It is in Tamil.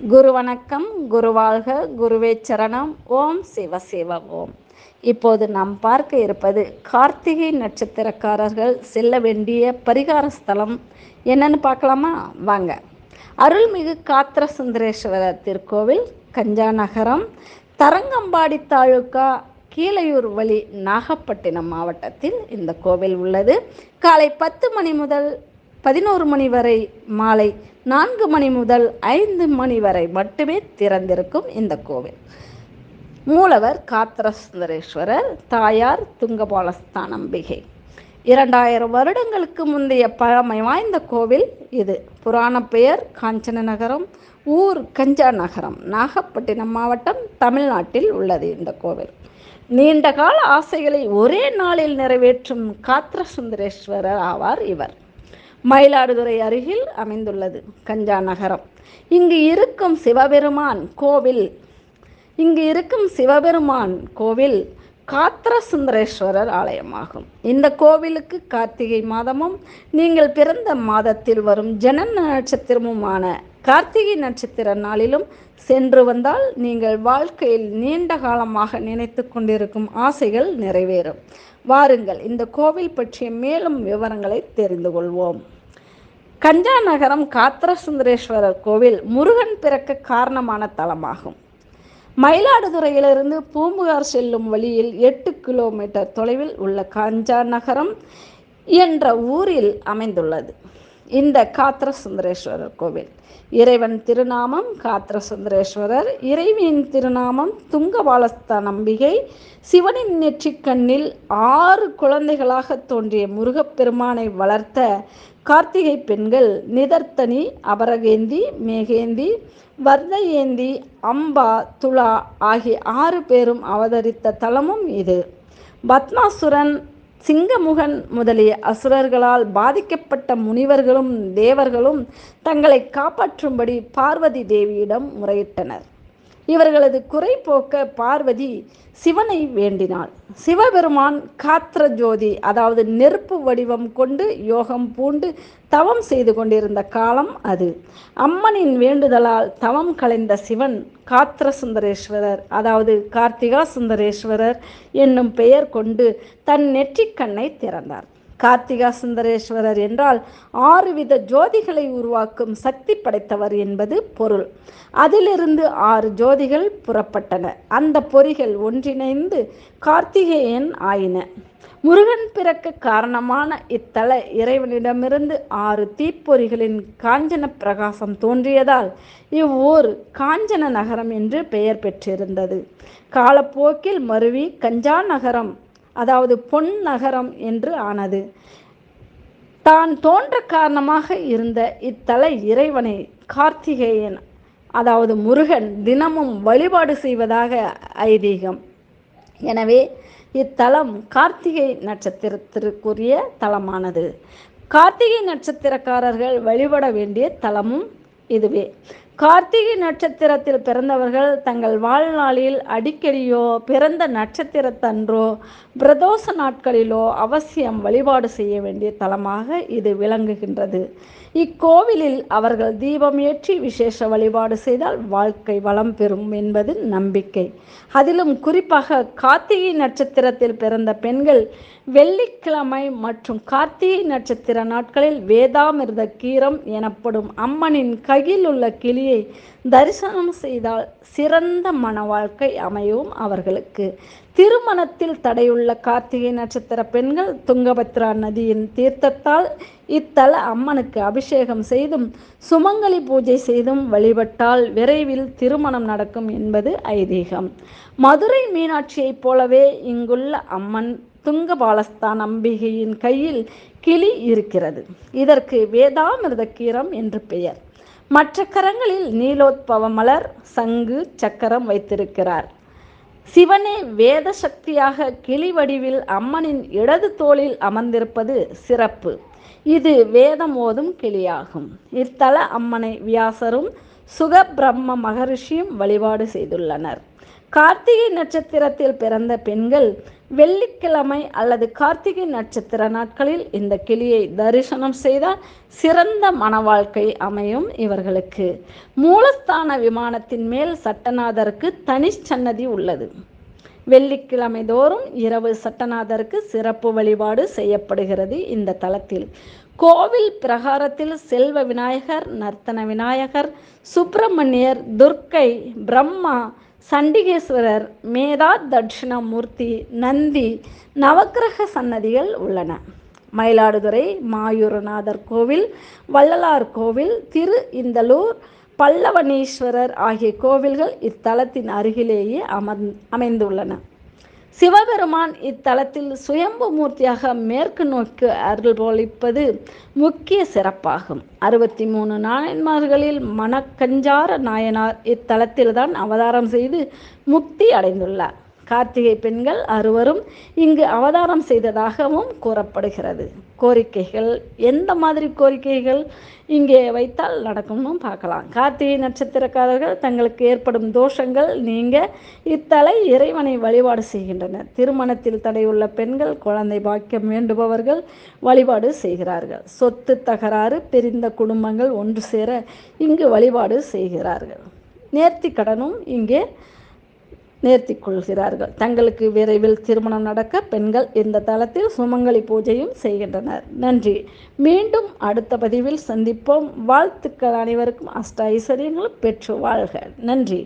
குரு வணக்கம் குருவாழ்க குருவே சரணம். ஓம் சிவ சிவ ஓம். இப்போது நாம் பார்க்க இருப்பது கார்த்திகை நட்சத்திரக்காரர்கள் செல்ல வேண்டிய பரிகார ஸ்தலம் என்னன்னு பார்க்கலாமா? வாங்க. அருள்மிகு காத்திர சுந்தரேஸ்வரர் திருக்கோவில் கஞ்சா நகரம் தரங்கம்பாடி தாலுக்கா கீழையூர் வழி நாகப்பட்டினம் மாவட்டத்தில் இந்த கோவில் உள்ளது. காலை பத்து மணி முதல் பதினோரு மணி வரை மாலை நான்கு மணி முதல் ஐந்து மணி வரை மட்டுமே திறந்திருக்கும் இந்த கோவில். மூலவர் காத்திர சுந்தரேஸ்வரர் தாயார் துங்கபாலஸ்தானம்பிகை இரண்டாயிரம் வருடங்களுக்கு முந்தைய பழமை வாய்ந்த கோவில் இது. புராண பெயர் காஞ்சன நகரம் ஊர் கஞ்சா நகரம். நாகப்பட்டினம் மாவட்டம் தமிழ்நாட்டில் உள்ளது இந்த கோவில். நீண்ட கால ஆசைகளை ஒரே நாளில் நிறைவேற்றும் காத்திர சுந்தரேஸ்வரர் ஆவார் இவர். மயிலாடுதுறை அருகில் அமைந்துள்ளது கஞ்சா நகரம். இங்கு இருக்கும் சிவபெருமான் கோவில் இங்கு இருக்கும் சிவபெருமான் கோவில் காத்திர சுந்தரேஸ்வரர் ஆலயமாகும். இந்த கோவிலுக்கு கார்த்திகை மாதமும் நீங்கள் பிறந்த மாதத்தில் வரும் ஜன நட்சத்திரமுமான கார்த்திகை நட்சத்திர நாளிலும் சென்று வந்தால் நீங்கள் வாழ்க்கையில் நீண்ட காலமாக நினைத்து கொண்டிருக்கும் ஆசைகள் நிறைவேறும். வாருங்கள் இந்த கோவில் பற்றிய மேலும் விவரங்களை தெரிந்து கொள்வோம். கஞ்சா நகரம் காத்திர சுந்தரேஸ்வரர் கோவில் முருகன் பிறக்க காரணமான தலமாகும். மயிலாடுதுறையிலிருந்து பூம்புகார் செல்லும் வழியில் எட்டு கிலோமீட்டர் தொலைவில் உள்ள கஞ்சா நகரம் என்ற ஊரில் அமைந்துள்ளது. இந்த காத்திர சுந்தரேஸ்வரர் கோவில். இறைவன் திருநாமம் காத்திர சுந்தரேஸ்வரர் இறைவியின் திருநாமம் துங்கபாலஸ்த நம்பிகை சிவனின் நெற்றிக்கண்ணில் ஆறு குழந்தைகளாக தோன்றிய முருகப்பெருமானை வளர்த்த கார்த்திகை பெண்கள் நிதர்த்தனி அபரகேந்தி மேகேந்தி வர்தயேந்தி அம்பா துலா ஆகிய ஆறு பேரும் அவதரித்த தலமும் இது. பத்மாசுரன் சிங்கமுகன் முதலிய அசுரர்களால் பாதிக்கப்பட்ட முனிவர்களும் தேவர்களும் தங்களை காப்பாற்றும்படி பார்வதி தேவியிடம் முறையிட்டனர். இவர்களது குறை போக்க பார்வதி சிவனை வேண்டினாள். சிவபெருமான் காத்திர ஜோதி அதாவது நெருப்பு வடிவம் கொண்டு யோகம் பூண்டு தவம் செய்து கொண்டிருந்த காலம் அது. அம்மனின் வேண்டுதலால் தவம் கலைந்த சிவன் காத்திர சுந்தரேஸ்வரர் அதாவது கார்த்திகா சுந்தரேஸ்வரர் என்னும் பெயர் கொண்டு தன் நெற்றிக்கண்ணை திறந்தார். கார்த்திகா சுந்தரேஸ்வரர் என்றால் ஆறு வித ஜோதிகளை உருவாக்கும் சக்தி படைத்தவர் என்பது பொருள். அதிலிருந்து ஆறு ஜோதிகள் புறப்பட்டன. அந்த பொறிகள் ஒன்றிணைந்து கார்த்திகேயன் ஆயின. முருகன் பிறக்க காரணமான இத்தல இறைவனிடமிருந்து ஆறு தீப்பொறிகளின் காஞ்சன பிரகாசம் தோன்றியதால் இவ்வூர் காஞ்சன நகரம் என்று பெயர் பெற்றிருந்தது. காலப்போக்கில் மருவி கஞ்சா நகரம் அதாவது பொன் நகரம் என்று ஆனது. தான் தோன்ற காரணமாக இருந்த இத்தல இறைவனை கார்த்திகேயன் அதாவது முருகன் தினமும் வழிபாடு செய்வதாக ஐதீகம். எனவே இத்தலம் கார்த்திகை நட்சத்திரத்திற்குரிய தலமானது. கார்த்திகை நட்சத்திரக்காரர்கள் வழிபட வேண்டிய தலமும் இதுவே. கார்த்திகை நட்சத்திரத்தில் பிறந்தவர்கள் தங்கள் வாழ்நாளில் அடிக்கடியோ பிறந்த நட்சத்திரத்தன்றோ பிரதோஷ நாட்களிலோ அவசியம் வழிபாடு செய்ய வேண்டிய தலமாக இது விளங்குகின்றது. இக்கோவிலில் அவர்கள் தீபம் ஏற்றி விசேஷ வழிபாடு செய்தால் வாழ்க்கை வளம் பெறும் என்பது நம்பிக்கை. அதிலும் குறிப்பாக கார்த்திகை நட்சத்திரத்தில் பிறந்த பெண்கள் வெள்ளிக்கிழமை மற்றும் கார்த்திகை நட்சத்திர நாட்களில் வேதாமிர்த கீரம் எனப்படும் அம்மனின் கையில் உள்ள கிளி கிளியை தரிசனம் செய்தால் சிறந்த மன வாழ்க்கை அமையும் அவர்களுக்கு. திருமணத்தில் தடையுள்ள கார்த்திகை நட்சத்திர பெண்கள் துங்கபத்ரா நதியின் தீர்த்தத்தால் இத்தல அம்மனுக்கு அபிஷேகம் செய்தும் சுமங்கலி பூஜை செய்தும் வழிபட்டால் விரைவில் திருமணம் நடக்கும் என்பது ஐதீகம். மதுரை மீனாட்சியைப் போலவே இங்குள்ள அம்மன் துங்கபாலஸ்தான் அம்பிகையின் கையில் கிளி இருக்கிறது. இதற்கு வேதாமிர்த கீரம் என்று பெயர். மற்ற கரங்களில் நீலோத்பவ மலர் சங்கு சக்கரம் வைத்திருக்கிறார். சிவனே வேத சக்தியாக கிளி வடிவில் அம்மனின் இடது தோளில் அமர்ந்திருப்பது சிறப்பு. இது வேதம் ஓதும் கிளியாகும். இத்தல அம்மனை வியாசரும் சுகபிரம்ம மகரிஷியும் வழிபாடு செய்துள்ளனர். கார்த்திகை நட்சத்திரத்தில் பிறந்த பெண்கள் வெள்ளிக்கிழமை அல்லது கார்த்திகை நட்சத்திர நாட்களில் இந்த கிளியை தரிசனம் செய்தால் சிறந்த மன வாழ்க்கை அமையும் இவர்களுக்கு. மூலஸ்தான விமானத்தின் மேல் சட்டநாதருக்கு தனிச்சன்னதி உள்ளது. வெள்ளிக்கிழமை தோறும் இரவு சட்டநாதருக்கு சிறப்பு வழிபாடு செய்யப்படுகிறது இந்த தலத்தில். கோவில் பிரகாரத்தில் செல்வ விநாயகர் நர்த்தன விநாயகர் சுப்பிரமணியர் துர்க்கை பிரம்மா சண்டிகேஸ்வரர் மேதா தட்சிணமூர்த்தி நந்தி நவக்கிரக சன்னதிகள் உள்ளன. மயிலாடுதுறை மாயூரநாதர் கோவில் வள்ளலார் கோவில் திரு இந்தலூர் பல்லவனீஸ்வரர் ஆகிய கோவில்கள் இத்தலத்தின் அருகிலேயே அமர் அமைந்துள்ளன. சிவபெருமான் இத்தலத்தில் சுயம்பு மூர்த்தியாக மேற்கு நோக்கி அருள்பொழிப்பது முக்கிய சிறப்பாகும். அறுபத்தி மூணு நாயன்மார்களில் மணக்கஞ்சார நாயனார் இத்தலத்தில்தான் அவதாரம் செய்து முக்தி அடைந்துள்ளார். கார்த்திகை பெண்கள் அறுவரும் இங்கு அவதாரம் செய்ததாகவும் கூறப்படுகிறது. கோரிக்கைகள் எந்த மாதிரி கோரிக்கைகள் இங்கே வைத்தால் நடக்கும்னு பார்க்கலாம். கார்த்திகை நட்சத்திரக்காரர்கள் தங்களுக்கு ஏற்படும் தோஷங்கள் நீங்க இத்தலை இறைவனை வழிபாடு செய்கின்றனர். திருமணத்தில் தடையுள்ள பெண்கள் குழந்தை பாக்கியம் வேண்டுபவர்கள் வழிபாடு செய்கிறார்கள். சொத்து தகராறு பிரிந்த குடும்பங்கள் ஒன்று சேர இங்கு வழிபாடு செய்கிறார்கள். நேர்த்தி கடனும் இங்கே நேர்த்தி கொள்கிறார்கள். தங்களுக்கு விரைவில் திருமணம் நடக்க பெண்கள் இந்த தளத்தில் சுமங்கலி பூஜையும் செய்கின்றனர். நன்றி. மீண்டும் அடுத்த பதிவில் சந்திப்போம். வாழ்த்துக்கள் அனைவருக்கும். அஷ்ட ஐஸ்வர்யங்களும் பெற்று வாழ்க. நன்றி.